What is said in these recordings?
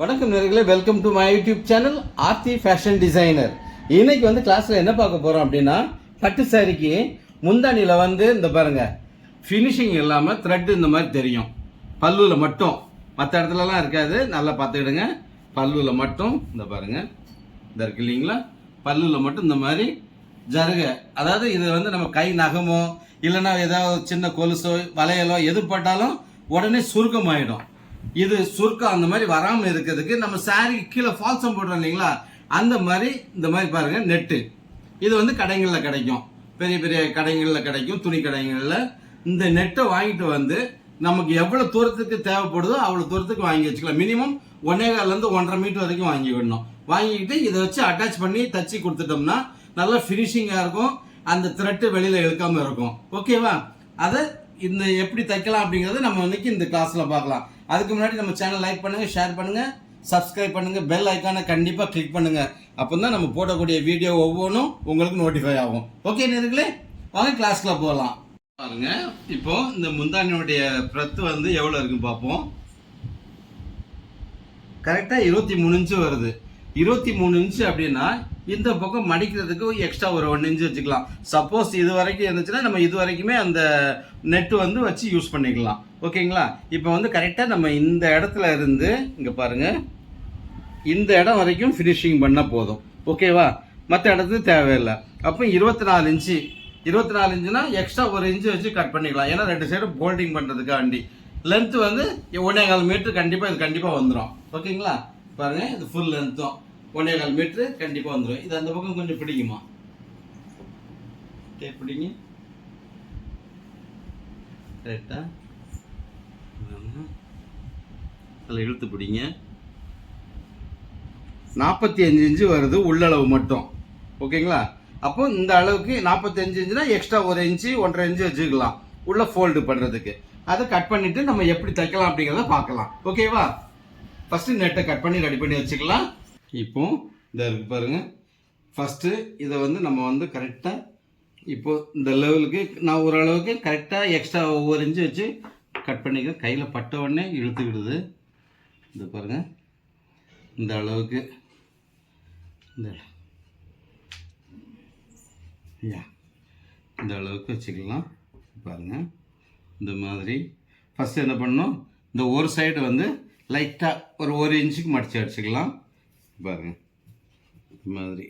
வணக்கம் நேர்களே welcome to my YouTube channel Aarthi fashion designer இன்னைக்கு வந்து கிளாஸில் என்ன பார்க்க போகிறோம் அப்படின்னா பட்டு சாரிக்கு முந்தானியில் வந்து இந்த பாருங்க ஃபினிஷிங் இல்லாமல் த்ரெட் இந்த மாதிரி தெரியும். பல்லுவில் மட்டும் மற்ற இடத்துலலாம் இருக்காது நல்லா பார்த்துக்கிடுங்க. பல்லுவில் மட்டும் இந்த பாருங்க இந்த இருக்கு இல்லைங்களா? பல்லுவில் மட்டும் இந்த மாதிரி ஜருக அதாவது இது வந்து நம்ம கை நகமோ இல்லைன்னா ஏதாவது சின்ன கொலுசோ வளையலோ எது போட்டாலும் உடனே சுருக்கமாயிடும். இது சுருக்கம் அந்த மாதிரி வராமல் இருக்கிறதுக்கு நம்ம சாரி கீழே ஃபால்சம் போடுறோம் இல்லைங்களா? அந்த மாதிரி இந்த மாதிரி பாருங்க நெட்டு இது வந்து கடைகளில் கிடைக்கும். பெரிய பெரிய கடைகளில் கிடைக்கும் துணி கடைகளில். இந்த நெட்டை வாங்கிட்டு வந்து நமக்கு எவ்வளோ தூரத்துக்கு தேவைப்படுதோ அவ்வளோ தூரத்துக்கு வாங்கி வச்சுக்கலாம். மினிமம் ஒன்னே கால்லேருந்து ஒன்றரை மீட்டர் வரைக்கும் வாங்கி விடணும். வாங்கிக்கிட்டு இதை வச்சு அட்டாச் பண்ணி தச்சு கொடுத்துட்டோம்னா நல்லா ஃபினிஷிங்காக இருக்கும். அந்த த்ரெட்டு வெளியில் இழுக்காமல் இருக்கும். ஓகேவா அதை இந்த எப்படி தைக்கலாம் அப்படிங்கிறத நம்ம இன்னைக்கு இந்த கிளாஸில் பார்க்கலாம். அதுக்கு முன்னாடி நம்ம சேனல் லைக் பண்ணுங்க ஷேர் பண்ணுங்க சப்ஸ்கிரைப் பண்ணுங்க பெல் ஐக்கானை கண்டிப்பா கிளிக் பண்ணுங்க. அப்பதான் நம்ம போடக்கூடிய வீடியோ ஒவ்வொன்றும் உங்களுக்கு நோட்டிஃபை ஆகும். ஓகே நேர்களே வாங்க கிளாஸ்க்குள்ள போகலாம் பாருங்க இப்போ இந்த முந்தானியுடைய பிரத்து வந்து எவ்வளவு இருக்குன்னு பார்ப்போம். கரெக்டா இருபத்தி மூணு இன்ச்சு வருது. இருபத்தி மூணு இன்ச்சு அப்படின்னா இந்த பக்கம் மடிக்கிறதுக்கு எக்ஸ்ட்ரா ஒரு ஒன் இன்ச்சு வச்சுக்கலாம். சப்போஸ் இது வரைக்கும் இருந்துச்சுன்னா நம்ம இது வரைக்குமே அந்த நெட்டு வந்து வச்சு யூஸ் பண்ணிக்கலாம். ஓகேங்களா? இப்போ வந்து கரெக்டாக நம்ம இந்த இடத்துல இருந்து இங்கே பாருங்கள் இந்த இடம் வரைக்கும் ஃபினிஷிங் பண்ணால் போதும். ஓகேவா? மற்ற இடத்துக்கு தேவையில்லை. அப்போ இருபத்தி நாலு இன்ச்சு. இருபத்தி நாலு இன்ச்சுனா எக்ஸ்ட்ரா ஒரு இன்ச்சு வச்சு கட் பண்ணிக்கலாம். ஏன்னா ரெண்டு சைடும் போல்டிங் பண்ணுறதுக்காண்டி லென்த்து வந்து ஒன்னே கால் மீட்ரு கண்டிப்பாக இது கண்டிப்பாக வந்துடும் ஓகேங்களா? பாருங்கள் இது ஃபுல் லென்த்தும் ஒன்னே கால் மீட்ரு கண்டிப்பாக வந்துடும் இது அந்த பக்கம் கொஞ்சம் பிடிக்குமா? பிடிங்க. ரைட்டா அதில் இழுத்து பிடிங்க. நாற்பத்தி அஞ்சு இன்ச்சு வருது உள்ளளவு மட்டும். ஓகேங்களா? அப்போ இந்த அளவுக்கு நாற்பத்தஞ்சு இன்ச்சுனா எக்ஸ்ட்ரா ஒரு இன்ச்சு ஒன்றரை இன்ச்சு வச்சுக்கலாம். உள்ளே ஃபோல்டு பண்ணுறதுக்கு அதை கட் பண்ணிவிட்டு நம்ம எப்படி தைக்கலாம் அப்படிங்கிறத பார்க்கலாம். ஓகேவா? ஃபஸ்ட்டு நெட்டை கட் பண்ணி ரெடி பண்ணி வச்சுக்கலாம். இப்போ இந்த பாருங்கள் ஃபஸ்ட்டு இதை வந்து நம்ம வந்து கரெக்டாக இப்போது இந்த லெவலுக்கு நான் ஓரளவுக்கு கரெக்டாக எக்ஸ்ட்ரா ஒவ்வொரு இன்ச்சு வச்சு கட் பண்ணிக்கிறேன். கையில் பட்ட உடனே இழுத்துக்கிடுது. இது பாருங்கள் இந்த அளவுக்கு. இந்த யா. இந்த அளவுக்கு வச்சுக்கலாம். பாருங்கள் இந்த மாதிரி. ஃபஸ்ட்டு என்ன பண்ணணும்? இந்த ஒரு சைடு வந்து லைட்டாக ஒரு ஒரு இன்ச்சுக்கு மடித்து அடிச்சுக்கலாம். பாருங்கள் இந்த மாதிரி.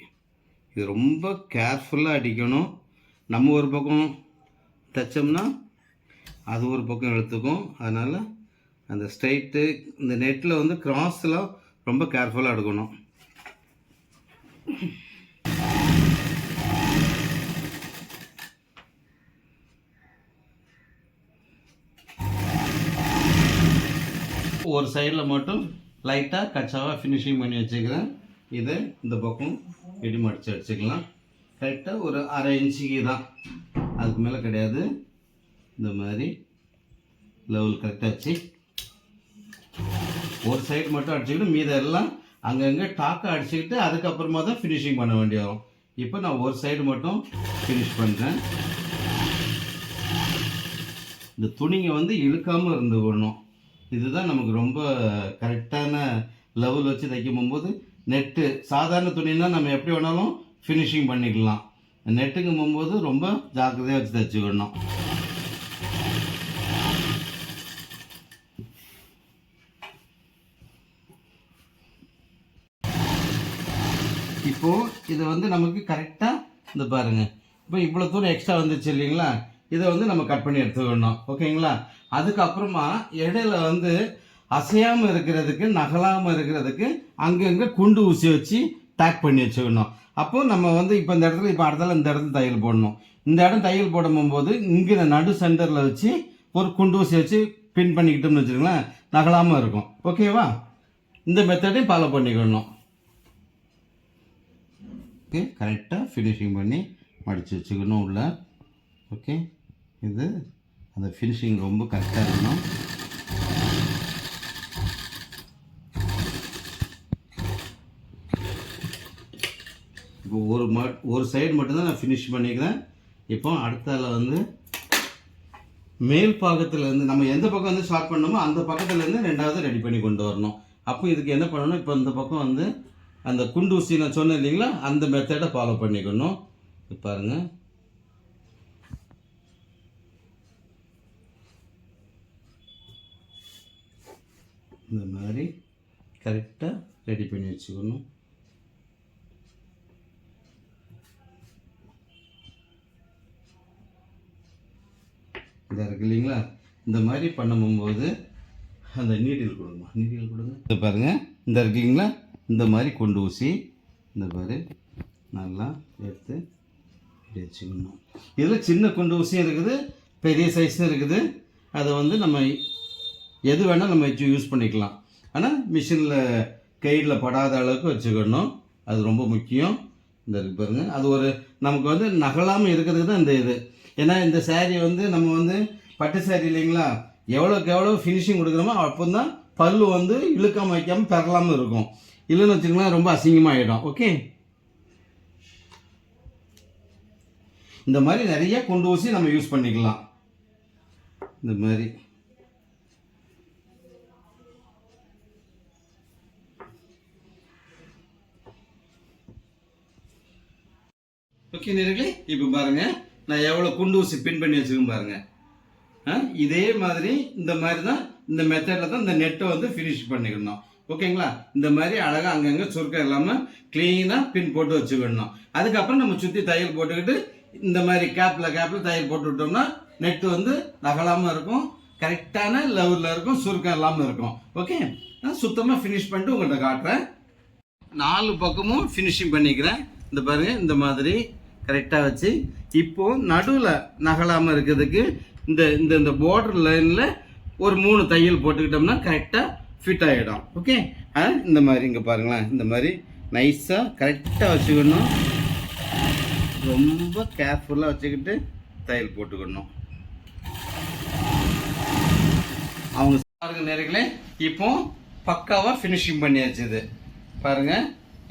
இது ரொம்ப கேர்ஃபுல்லாக அடிக்கணும். நம்ம ஒரு பக்கம் தைச்சோம்னா அது ஒரு பக்கம் எடுத்துக்கும் அதனால் அந்த ஸ்ட்ரைட்டு இந்த நெட்டில் வந்து கிராஸ்லாம் ரொம்ப கேர்ஃபுல்லாக எடுக்கணும். ஒரு சைடில் மட்டும் லைட்டாக கச்சாவாக ஃபினிஷிங் பண்ணி வச்சுக்கிறேன். இதை இந்த பக்கம் இடி மடித்து கரெக்டாக ஒரு அரை இன்ச்சுக்கு தான். அதுக்கு மேலே கிடையாது. இந்த மாதிரி லெவல் கரெக்டாக வச்சு ஒரு சைடு மட்டும் அடிச்சுக்கிட்டு மீத எல்லாம் அங்கங்கே டாக்கை அடிச்சுக்கிட்டு அதுக்கப்புறமா தான் ஃபினிஷிங் பண்ண வேண்டி வரும் இப்போ நான் ஒரு சைடு மட்டும் ஃபினிஷ் பண்ணுறேன் இந்த துணிங்க வந்து இழுக்காமல் இருந்துக்கணும் இதுதான் நமக்கு ரொம்ப கரெக்டான லெவல் வச்சு தைக்கும் போகும்போது நெட்டு சாதாரண துணினா நம்ம எப்படி வேணாலும் ஃபினிஷிங் பண்ணிக்கலாம். நெட்டுங்கும் போகும்போது ரொம்ப ஜாக்கிரதையாக வச்சு தைச்சுக்கணும் இப்போது இது வந்து நமக்கு கரெக்டாக இந்த பாருங்கள் இப்போ இவ்வளோ தூரம் எக்ஸ்ட்ரா வந்துச்சு இல்லைங்களா? இதை வந்து நம்ம கட் பண்ணி எடுத்துக்கணும். ஓகேங்களா? அதுக்கப்புறமா இடையில வந்து அசையாமல் இருக்கிறதுக்கு நகலாமல் இருக்கிறதுக்கு அங்கங்கே குண்டு ஊசி வச்சு டேக் பண்ணி வச்சுக்கணும். அப்போ நம்ம வந்து இப்போ இந்த இடத்துல இப்போ அடுத்தால இந்த இடத்துல தையல் போடணும். இந்த இடம் தையல் போடும்போது இங்கே இந்த நடு சென்டரில் வச்சு ஒரு குண்டு ஊசி வச்சு பின் பண்ணிக்கிட்டோம்னு வச்சுக்கோங்களேன் நகலாமல் இருக்கும். ஓகேவா? இந்த மெத்தடையும் ஃபாலோ பண்ணிக்கணும். ஓகே கரெக்டாக ஃபினிஷிங் பண்ணி மடித்து வச்சுக்கணும் உள்ள. ஓகே இது அந்த ஃபினிஷிங் ரொம்ப கரெக்டாக இருக்கணும். இப்போ ஒரு ம ஒரு சைடு மட்டும்தான் நான் ஃபினிஷ் பண்ணிக்கிறேன். இப்போ அடுத்தால வந்து மேல் பக்கத்துலேருந்து நம்ம எந்த பக்கம் வந்து ஸ்டார்ட் பண்ணோமோ அந்த பக்கத்துலேருந்து ரெண்டாவது ரெடி பண்ணி கொண்டு வரணும். அப்போ இதுக்கு என்ன பண்ணணும்? இப்போ இந்த பக்கம் வந்து அந்த குண்டு ஊசி நான் சொன்னேன் இல்லைங்களா? அந்த மெத்தடை ஃபாலோ பண்ணிக்கணும். பாருங்க. இந்த மாதிரி கரெக்டாக ரெடி பண்ணி வச்சுக்கணும். இதாக இருக்கு இல்லைங்களா? இந்த மாதிரி பண்ணும்போது அந்த நீடில் கொடுங்க. நீடில் கொடுங்க. இதை பாருங்க. இந்த இருக்கு இல்லைங்களா? இந்த மாதிரி கொண்டு ஊசி இந்த மாதிரி நல்லா எடுத்து இப்படி வச்சுக்கணும். இதில் சின்ன குண்டு ஊசியும் இருக்குது பெரிய சைஸும் இருக்குது. அதை வந்து நம்ம எது வேணால் நம்ம வச்சு யூஸ் பண்ணிக்கலாம். ஆனால் மிஷினில் கையில் படாத அளவுக்கு வச்சுக்கணும். அது ரொம்ப முக்கியம். இந்த இருக்கு பாருங்கள் அது ஒரு நமக்கு வந்து நகலாமல் இருக்கிறதுக்கு தான் இந்த இது. ஏன்னா இந்த சேரீ வந்து நம்ம வந்து பட்டு சேரீ இல்லைங்களா? எவ்வளோக்கு எவ்வளோ ஃபினிஷிங் கொடுக்குறோமோ அப்போ தான் பல்லு வந்து இழுக்காமல் வைக்காமல் பெறலாமல் இருக்கும். இல்லைன்னு வச்சுக்கலாம் ரொம்ப அசிங்கமாகிடும் ஓகே இந்த மாதிரி நிறைய கொண்டு ஊசி நம்ம யூஸ் பண்ணிக்கலாம். இந்த மாதிரி. ஓகே நேர்களே இப்போ பாருங்க. நான் எவ்வளோ குண்டு ஊசி பின் பண்ணி வச்சிருக்கேன் பாருங்க. ஆ, இதே மாதிரி இந்த மாதிரி தான் இந்த மெத்தடில் தான் இந்த நெட்டை வந்து ஃபினிஷ் பண்ணிக்கணும். ஓகேங்களா? இந்த மாதிரி அழகாக அங்கங்கே சுருக்கம் இல்லாமல் க்ளீனாக பின் போட்டு வச்சுக்கணும் அதுக்கப்புறம் நம்ம சுற்றி தையல் போட்டுக்கிட்டு இந்த மாதிரி கேப்பில் கேப்பில் தையல் போட்டு விட்டோம்னா நெட்டு வந்து நகலாமல் இருக்கும் கரெக்டான லெவலில் இருக்கும் சுருக்கம் இல்லாமல் இருக்கும். ஓகே? நான் சுத்தமாக ஃபினிஷ் பண்ணிட்டு உங்கள்கிட்ட காட்டுறேன். நாலு பக்கமும் ஃபினிஷிங் பண்ணிக்கிறேன். இந்த பாருங்க இந்த மாதிரி கரெக்டாக வச்சு. இப்போது நடுவில் நகலாமல் இருக்கிறதுக்கு இந்த இந்த இந்த பார்டர் லைனில் ஒரு மூணு தையல் போட்டுக்கிட்டோம்னா கரெக்டாக ஃபிட் ஆகிடும் ஓகே ஆ இந்த மாதிரி இங்கே பாருங்களேன். இந்த மாதிரி நைஸாக கரெக்டாக வச்சுக்கணும். ரொம்ப கேர்ஃபுல்லாக வச்சுக்கிட்டு தையல் போட்டுக்கணும். அவங்க பாருங்க நேர்களே இப்போ பக்காவாக ஃபினிஷிங் பண்ணியாச்சு இது. பாருங்கள்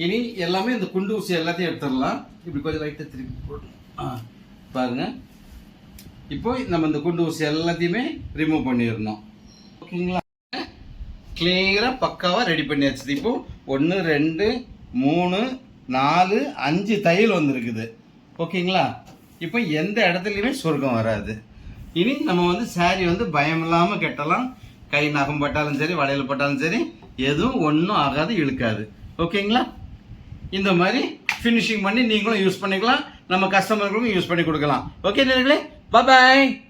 இனி எல்லாமே இந்த குண்டு ஊசி எல்லாத்தையும் எடுத்துடலாம். இப்படி கொஞ்சம் லைட்டாக திருப்பி போடணும். ஆ இப்போ நம்ம இந்த குண்டு ஊசி எல்லாத்தையுமே ரிமூவ் பண்ணிடணும். ஓகேங்களா கிளியராக பக்காவாக ரெடி பண்ணியாச்சு. இப்போ ஒன்று ரெண்டு மூணு நாலு அஞ்சு தையல் வந்துருக்குது. ஓகேங்களா? இப்போ எந்த இடத்துலையுமே சொர்க்கம் வராது. இனி நம்ம வந்து saree வந்து பயம் இல்லாமல் கட்டலாம். கை நகம் பட்டாலும் சரி வளையல் பட்டாலும் சரி எதுவும் ஒன்றும் ஆகாது இழுக்காது. ஓகேங்களா? இந்த மாதிரி ஃபினிஷிங் பண்ணி நீங்களும் யூஸ் பண்ணிக்கலாம். நம்ம கஸ்டமர்களுக்கும் யூஸ் பண்ணி கொடுக்கலாம். ஓகே நேர்களே பாய்